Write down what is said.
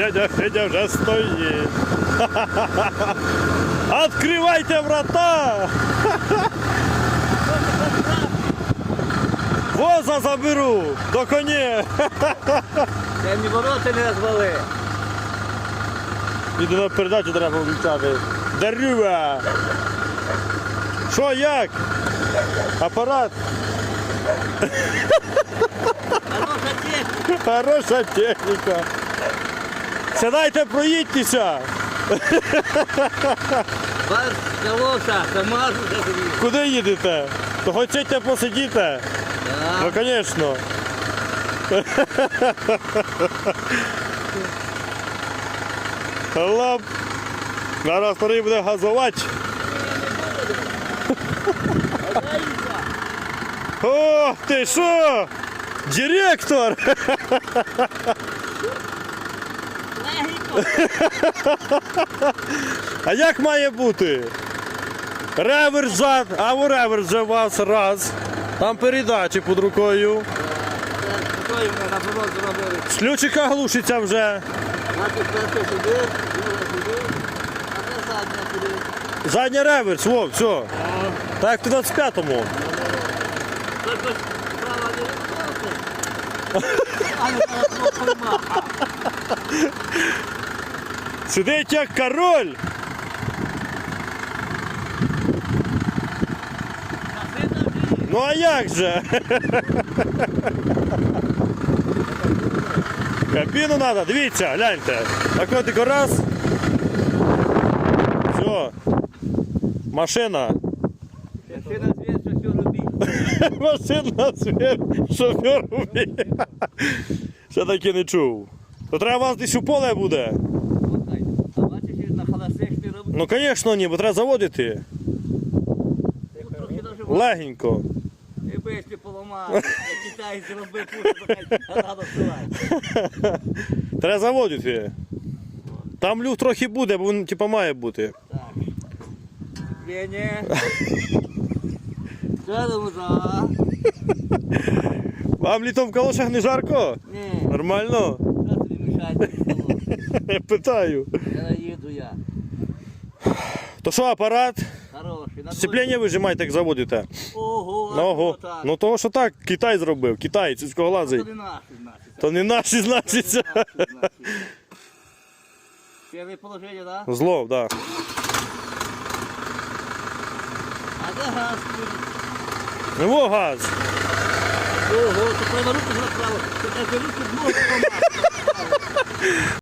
Дядя Федя вже стоїть. Откривайте врата! Воза заберу до коні. Я ні ворота не розвали. Іду на передачу треба включати. Дарюва! Що як? Апарат? Хороша техніка. Хороша техніка. Сідайте, проїдьтеся. Бар калоша, сама Куди їдете? То хочете посидіти? Ну, звісно. Лап. Зараз старий буде газувати. О, ти що? Директор! А як має бути? Реверс зад, а у реверс вже у вас раз. Там передачі під рукою. З ключика глушиться вже. Задній реверс, во, все. Так, в 25-му. Сидить як король. Ну а як же? Кабіну треба, дивіться, гляньте. Тільки раз. Все. Машина. Ще на звір, що все робіть. Машина звір, шофер вміє. Ще таки не чув. То треба вас десь у поле буде. На. Ну звісно ні, бо треба заводити. Легенько. І бишки поламали, а китайці зробив пушку, треба заводити. Там люфт трохи буде, бо він типа має бути. Так. За. Вам літом в калошах не жарко? Ні, Нормально? що тобі мішається? Я питаю. Я наїду я. То що апарат? Хороший. на Сцеплення вижимаєте, як заводите. Ого, ого. так. Ну того, що так, Китай зробив, Китай, То сільськоглазий. не наші, значить. То не наші, значиться. Перше положення, так? Зло, так. Да. А де газ буде? Во газ. Ого, то треба руки направо.